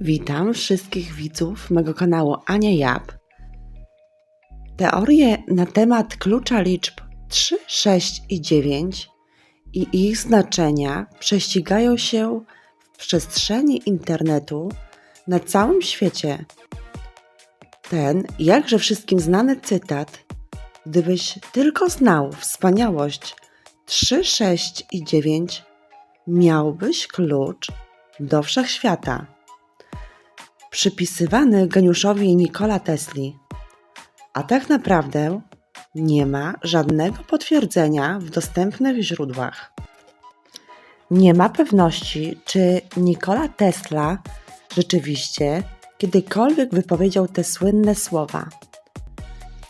Witam wszystkich widzów mego kanału Ania Jab. Teorie na temat klucza liczb 3, 6 i 9 i ich znaczenia prześcigają się w przestrzeni internetu na całym świecie. Ten jakże wszystkim znany cytat, gdybyś tylko znał wspaniałość 3, 6 i 9, miałbyś klucz do wszechświata przypisywany geniuszowi Nikola Tesli, a tak naprawdę nie ma żadnego potwierdzenia w dostępnych źródłach. Nie ma pewności, czy Nikola Tesla rzeczywiście kiedykolwiek wypowiedział te słynne słowa.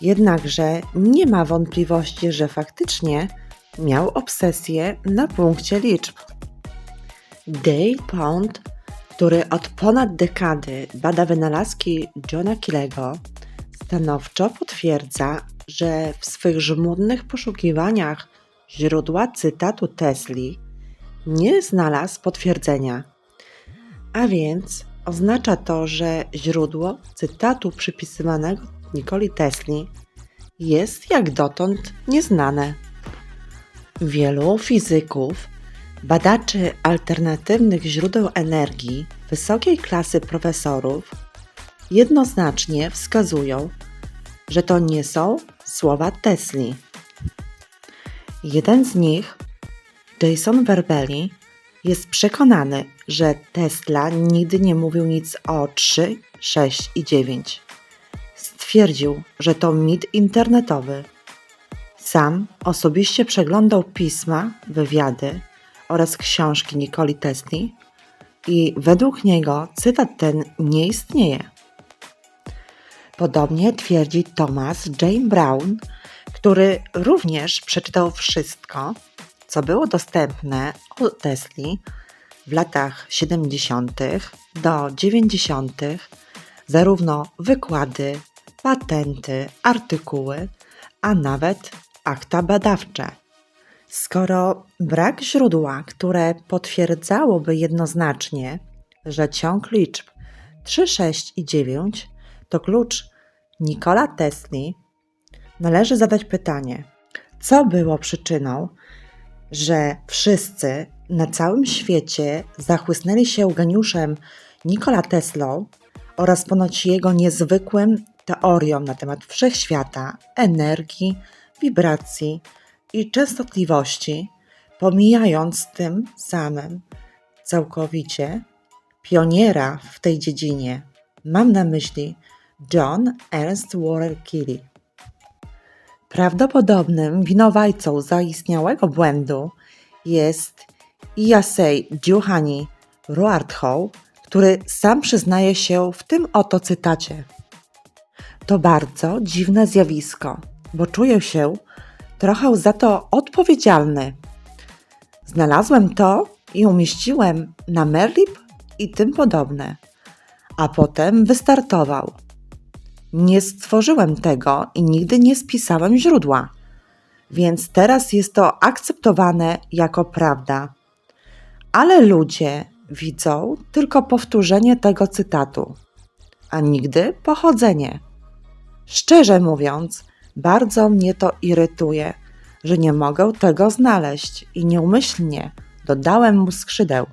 Jednakże nie ma wątpliwości, że faktycznie miał obsesję na punkcie liczb. Dale Pond który od ponad dekady bada wynalazki Johna Killego, stanowczo potwierdza, że w swych żmudnych poszukiwaniach źródła cytatu Tesli nie znalazł potwierdzenia. A więc oznacza to, że źródło cytatu przypisywanego Nikoli Tesli jest jak dotąd nieznane. Wielu fizyków Badaczy alternatywnych źródeł energii wysokiej klasy profesorów jednoznacznie wskazują, że to nie są słowa Tesli. Jeden z nich, Jason Verbeli, jest przekonany, że Tesla nigdy nie mówił nic o 3, 6 i 9. Stwierdził, że to mit internetowy. Sam osobiście przeglądał pisma, wywiady oraz książki Nikoli Tesli i według niego cytat ten nie istnieje. Podobnie twierdzi Thomas Jane Brown, który również przeczytał wszystko, co było dostępne o Tesli w latach 70. do 90., zarówno wykłady, patenty, artykuły, a nawet akta badawcze. Skoro brak źródła, które potwierdzałoby jednoznacznie, że ciąg liczb 3, 6 i 9 to klucz Nikola Tesli, należy zadać pytanie, co było przyczyną, że wszyscy na całym świecie zachłysnęli się geniuszem Nikola Teslą oraz ponoć jego niezwykłym teorią na temat wszechświata, energii, wibracji, i częstotliwości, pomijając tym samym całkowicie pioniera w tej dziedzinie. Mam na myśli John Ernst Warren Kelly. Prawdopodobnym winowajcą zaistniałego błędu jest Iyasei Juhani Ruarthow, który sam przyznaje się w tym oto cytacie. To bardzo dziwne zjawisko, bo czuję się trochę za to odpowiedzialny. Znalazłem to i umieściłem na Merlip i tym podobne, a potem wystartował. Nie stworzyłem tego i nigdy nie spisałem źródła, więc teraz jest to akceptowane jako prawda. Ale ludzie widzą tylko powtórzenie tego cytatu, a nigdy pochodzenie. Szczerze mówiąc, bardzo mnie to irytuje, że nie mogę tego znaleźć i nieumyślnie dodałem mu skrzydeł.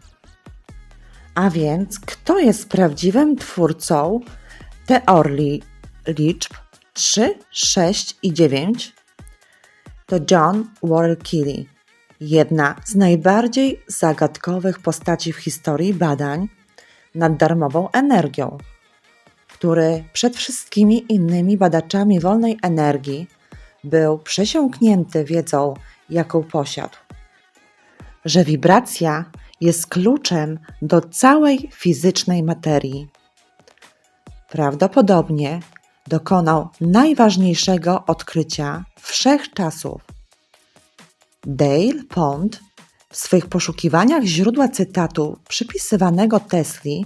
A więc, kto jest prawdziwym twórcą teorii liczb 3, 6 i 9? To John Warren Keely, jedna z najbardziej zagadkowych postaci w historii badań nad darmową energią który przed wszystkimi innymi badaczami wolnej energii był przesiąknięty wiedzą, jaką posiadł, że wibracja jest kluczem do całej fizycznej materii. Prawdopodobnie dokonał najważniejszego odkrycia wszechczasów. Dale Pond w swych poszukiwaniach źródła cytatu przypisywanego Tesli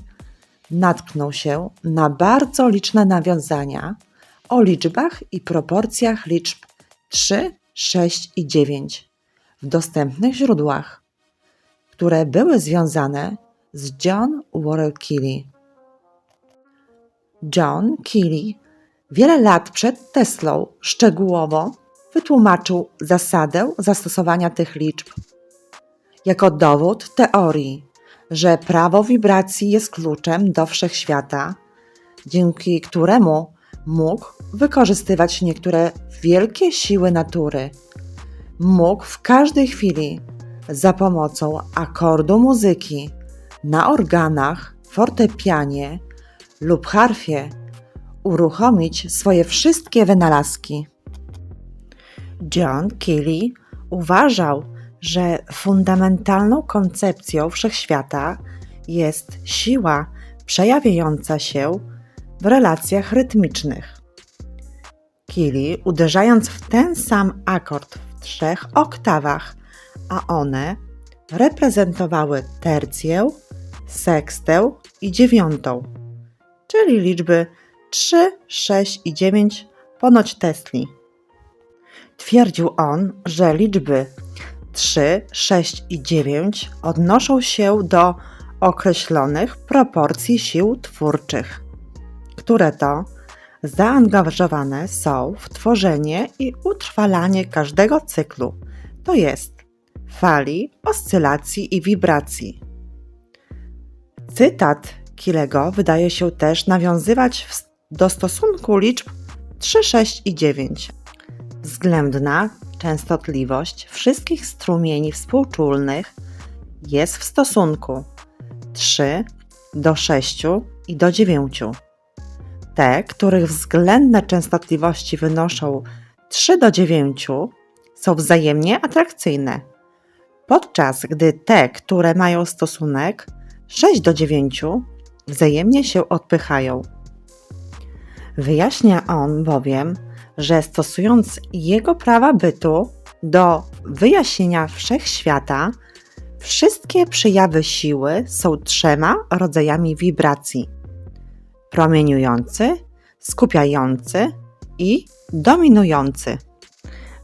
natknął się na bardzo liczne nawiązania o liczbach i proporcjach liczb 3, 6 i 9 w dostępnych źródłach, które były związane z John Warren Kelly. John Keely wiele lat przed Teslą szczegółowo wytłumaczył zasadę zastosowania tych liczb jako dowód teorii, że prawo wibracji jest kluczem do wszechświata, dzięki któremu mógł wykorzystywać niektóre wielkie siły natury. Mógł w każdej chwili za pomocą akordu muzyki na organach, fortepianie lub harfie uruchomić swoje wszystkie wynalazki. John Keely uważał, że fundamentalną koncepcją wszechświata jest siła przejawiająca się w relacjach rytmicznych. Keely, uderzając w ten sam akord w trzech oktawach, a one reprezentowały tercję, sekstę i dziewiątą, czyli liczby 3, 6 i 9 ponoć Tesli. Twierdził on, że liczby 3, 6 i 9 odnoszą się do określonych proporcji sił twórczych, które to zaangażowane są w tworzenie i utrwalanie każdego cyklu, to jest fali, oscylacji i wibracji. Cytat Kilego wydaje się też nawiązywać do stosunku liczb 3, 6 i 9. Względna częstotliwość wszystkich strumieni współczulnych jest w stosunku 3 do 6 i do 9. Te, których względne częstotliwości wynoszą 3 do 9, są wzajemnie atrakcyjne, podczas gdy te, które mają stosunek 6 do 9, wzajemnie się odpychają. Wyjaśnia on bowiem, że stosując jego prawa bytu do wyjaśnienia wszechświata, wszystkie przejawy siły są trzema rodzajami wibracji: promieniujący, skupiający i dominujący.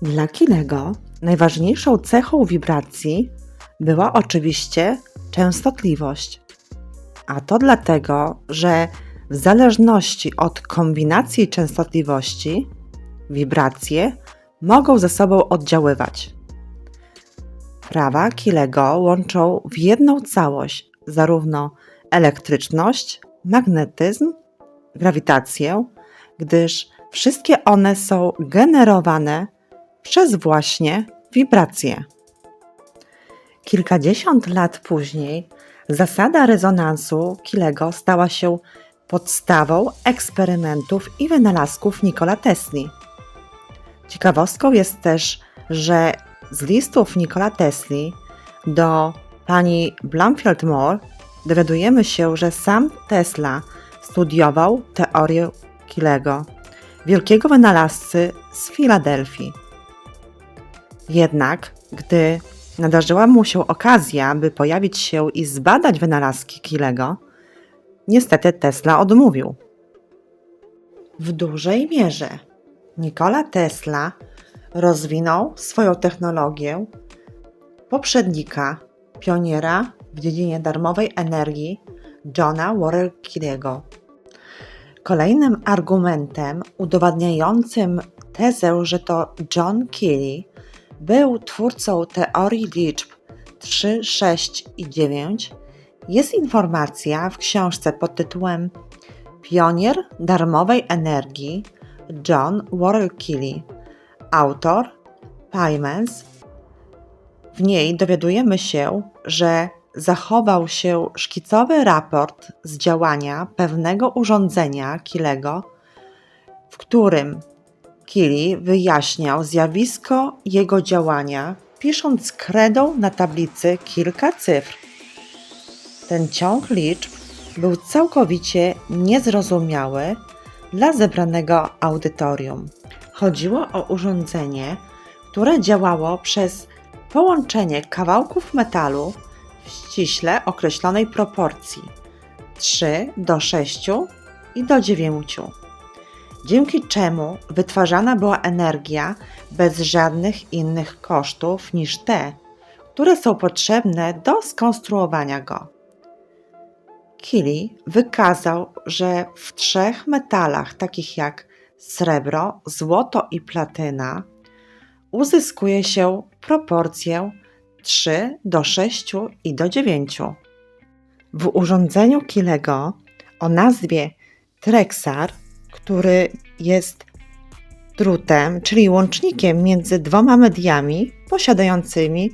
Dla Kilego najważniejszą cechą wibracji była oczywiście częstotliwość. A to dlatego, że w zależności od kombinacji częstotliwości, wibracje mogą ze sobą oddziaływać. Prawa Kilego łączą w jedną całość zarówno elektryczność, magnetyzm, grawitację, gdyż wszystkie one są generowane przez właśnie wibracje. Kilkadziesiąt lat później zasada rezonansu Kilego stała się podstawą eksperymentów i wynalazków Nikola Tesli. Ciekawostką jest też, że z listów Nikola Tesli do pani Blumfield Moore dowiadujemy się, że sam Tesla studiował teorię Kilego, wielkiego wynalazcy z Filadelfii. Jednak, gdy nadarzyła mu się okazja, by pojawić się i zbadać wynalazki Kilego, niestety Tesla odmówił. W dużej mierze Nikola Tesla rozwinął swoją technologię poprzednika, pioniera w dziedzinie darmowej energii Johna Warrell Kolejnym argumentem udowadniającym tezę, że to John Keely był twórcą teorii liczb 3, 6 i 9, jest informacja w książce pod tytułem Pionier darmowej energii John Worrell Keely, autor Pymans. W niej dowiadujemy się, że zachował się szkicowy raport z działania pewnego urządzenia Kilego, w którym Kili wyjaśniał zjawisko jego działania, pisząc kredą na tablicy kilka cyfr. Ten ciąg liczb był całkowicie niezrozumiały dla zebranego audytorium. Chodziło o urządzenie, które działało przez połączenie kawałków metalu w ściśle określonej proporcji 3 do 6 i do 9 dzięki czemu wytwarzana była energia bez żadnych innych kosztów niż te, które są potrzebne do skonstruowania go. Kili wykazał, że w trzech metalach, takich jak srebro, złoto i platyna, uzyskuje się proporcję 3 do 6 i do 9. W urządzeniu Kilego o nazwie Trexar, który jest drutem, czyli łącznikiem między dwoma mediami posiadającymi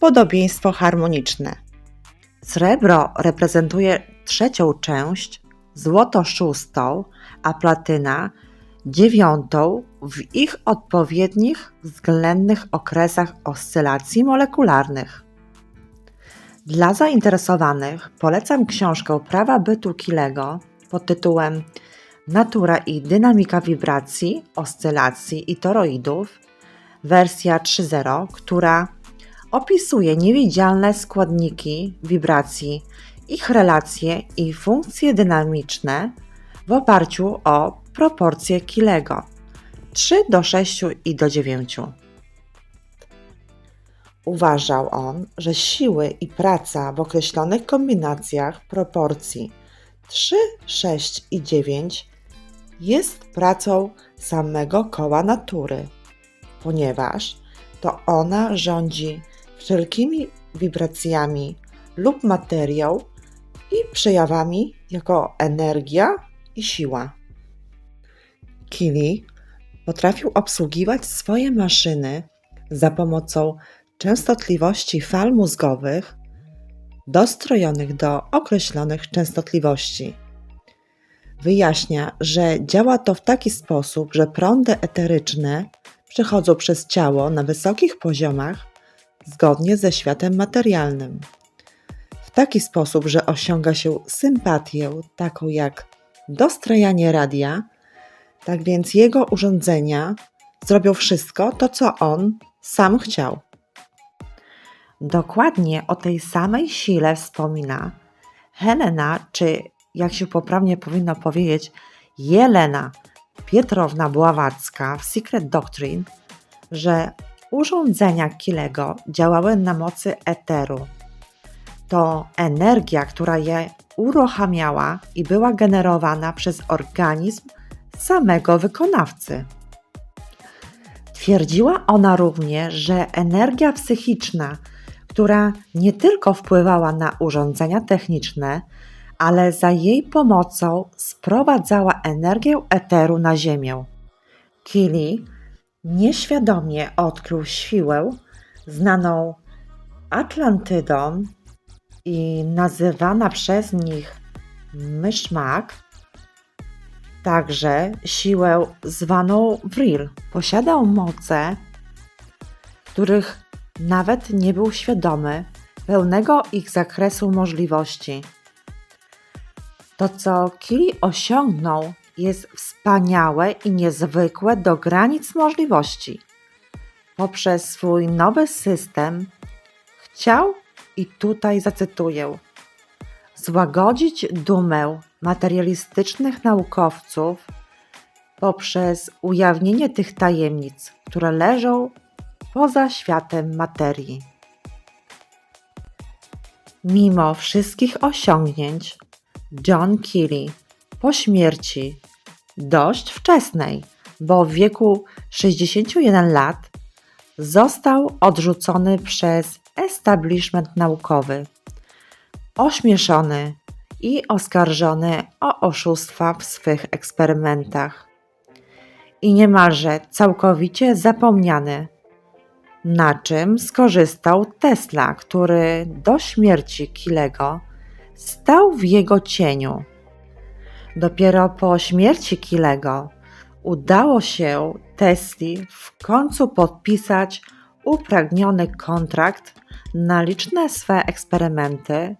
podobieństwo harmoniczne. Srebro reprezentuje trzecią część, złoto szóstą, a platyna dziewiątą w ich odpowiednich względnych okresach oscylacji molekularnych. Dla zainteresowanych polecam książkę Prawa bytu Kilego pod tytułem Natura i dynamika wibracji, oscylacji i toroidów, wersja 3.0, która opisuje niewidzialne składniki wibracji, ich relacje i funkcje dynamiczne w oparciu o proporcje Kilego 3 do 6 i do 9. Uważał on, że siły i praca w określonych kombinacjach proporcji 3, 6 i 9 jest pracą samego koła natury, ponieważ to ona rządzi wszelkimi wibracjami lub materiał i przejawami jako energia i siła. Kili potrafił obsługiwać swoje maszyny za pomocą częstotliwości fal mózgowych dostrojonych do określonych częstotliwości. Wyjaśnia, że działa to w taki sposób, że prądy eteryczne przechodzą przez ciało na wysokich poziomach zgodnie ze światem materialnym. Taki sposób, że osiąga się sympatię, taką jak dostrajanie radia, tak więc jego urządzenia zrobią wszystko to, co on sam chciał. Dokładnie o tej samej sile wspomina Helena, czy jak się poprawnie powinno powiedzieć, Jelena Pietrowna Bławacka w Secret Doctrine, że urządzenia Kilego działały na mocy eteru. To energia, która je uruchamiała i była generowana przez organizm samego wykonawcy. Twierdziła ona również, że energia psychiczna, która nie tylko wpływała na urządzenia techniczne, ale za jej pomocą sprowadzała energię eteru na Ziemię. Kili nieświadomie odkrył siłę znaną Atlantydą i nazywana przez nich myszmak, także siłę zwaną Vril. Posiadał moce, których nawet nie był świadomy pełnego ich zakresu możliwości. To, co Kili osiągnął, jest wspaniałe i niezwykłe do granic możliwości. Poprzez swój nowy system chciał, i tutaj zacytuję, złagodzić dumę materialistycznych naukowców poprzez ujawnienie tych tajemnic, które leżą poza światem materii. Mimo wszystkich osiągnięć, John Keely po śmierci, dość wczesnej, bo w wieku 61 lat, został odrzucony przez establishment naukowy, ośmieszony i oskarżony o oszustwa w swych eksperymentach. I niemalże całkowicie zapomniany, na czym skorzystał Tesla, który do śmierci Kilego stał w jego cieniu. Dopiero po śmierci Kilego udało się Tesli w końcu podpisać upragniony kontrakt na liczne swe eksperymenty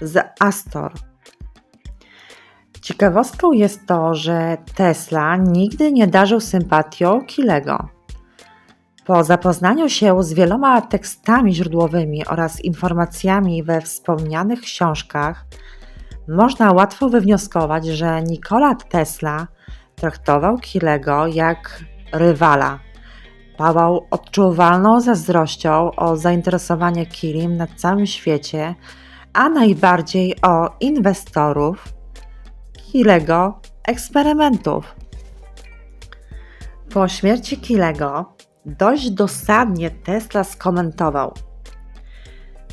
z Astor. Ciekawostką jest to, że Tesla nigdy nie darzył sympatią Kilego. Po zapoznaniu się z wieloma tekstami źródłowymi oraz informacjami we wspomnianych książkach, można łatwo wywnioskować, że Nikola Tesla traktował Kilego jak rywala. Pałał odczuwalną zazdrością o zainteresowanie Kilim na całym świecie, a najbardziej o inwestorów Kilego eksperymentów. Po śmierci Kilego dość dosadnie Tesla skomentował: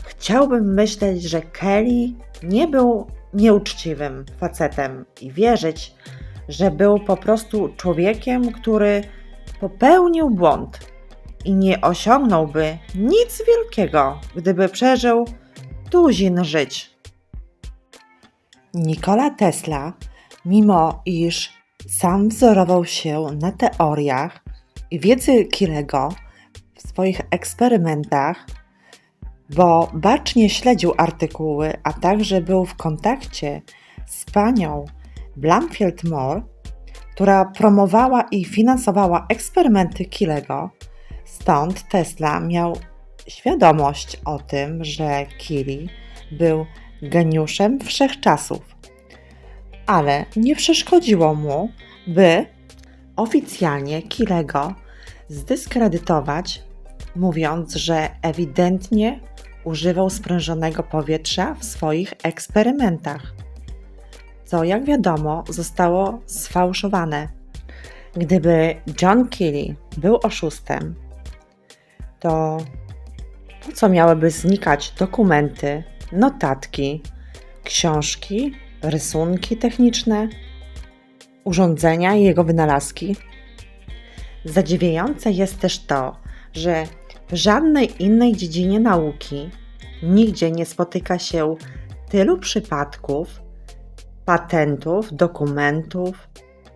Chciałbym myśleć, że Kelly nie był nieuczciwym facetem i wierzyć, że był po prostu człowiekiem, który popełnił błąd i nie osiągnąłby nic wielkiego, gdyby przeżył tuzin żyć. Nikola Tesla, mimo iż sam wzorował się na teoriach i wiedzy Kilego w swoich eksperymentach, bo bacznie śledził artykuły, a także był w kontakcie z panią Blamfield Moore, która promowała i finansowała eksperymenty Kilego, stąd Tesla miał świadomość o tym, że Kili był geniuszem wszechczasów. Ale nie przeszkodziło mu, by oficjalnie Kilego zdyskredytować, mówiąc, że ewidentnie używał sprężonego powietrza w swoich eksperymentach, co jak wiadomo zostało sfałszowane. Gdyby John Keely był oszustem, to po co miałyby znikać dokumenty, notatki, książki, rysunki techniczne, urządzenia i jego wynalazki? Zadziwiające jest też to, że w żadnej innej dziedzinie nauki nigdzie nie spotyka się tylu przypadków, patentów, dokumentów,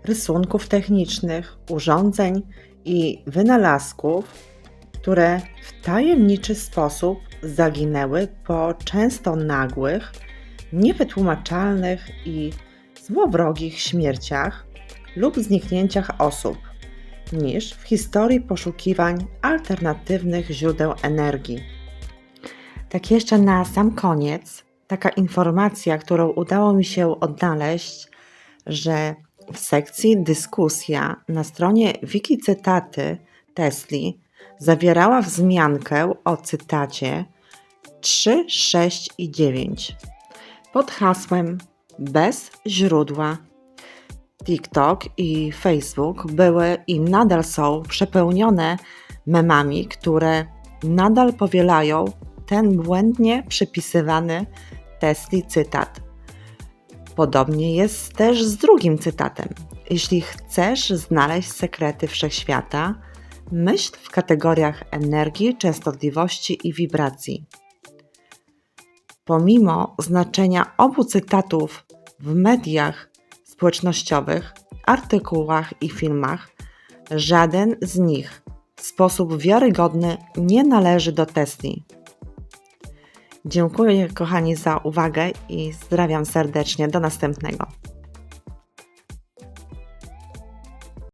rysunków technicznych, urządzeń i wynalazków, które w tajemniczy sposób zaginęły po często nagłych, niewytłumaczalnych i złowrogich śmierciach lub zniknięciach osób, niż w historii poszukiwań alternatywnych źródeł energii. Tak jeszcze na sam koniec, taka informacja, którą udało mi się odnaleźć, że w sekcji dyskusja na stronie wiki cytaty Tesli zawierała wzmiankę o cytacie 3, 6 i 9 pod hasłem bez źródła. TikTok i Facebook były i nadal są przepełnione memami, które nadal powielają ten błędnie przypisywany Tesli cytat. Podobnie jest też z drugim cytatem. Jeśli chcesz znaleźć sekrety wszechświata, myśl w kategoriach energii, częstotliwości i wibracji. Pomimo znaczenia obu cytatów w mediach społecznościowych, artykułach i filmach, żaden z nich w sposób wiarygodny nie należy do Tesli. Dziękuję kochani za uwagę i pozdrawiam serdecznie. Do następnego.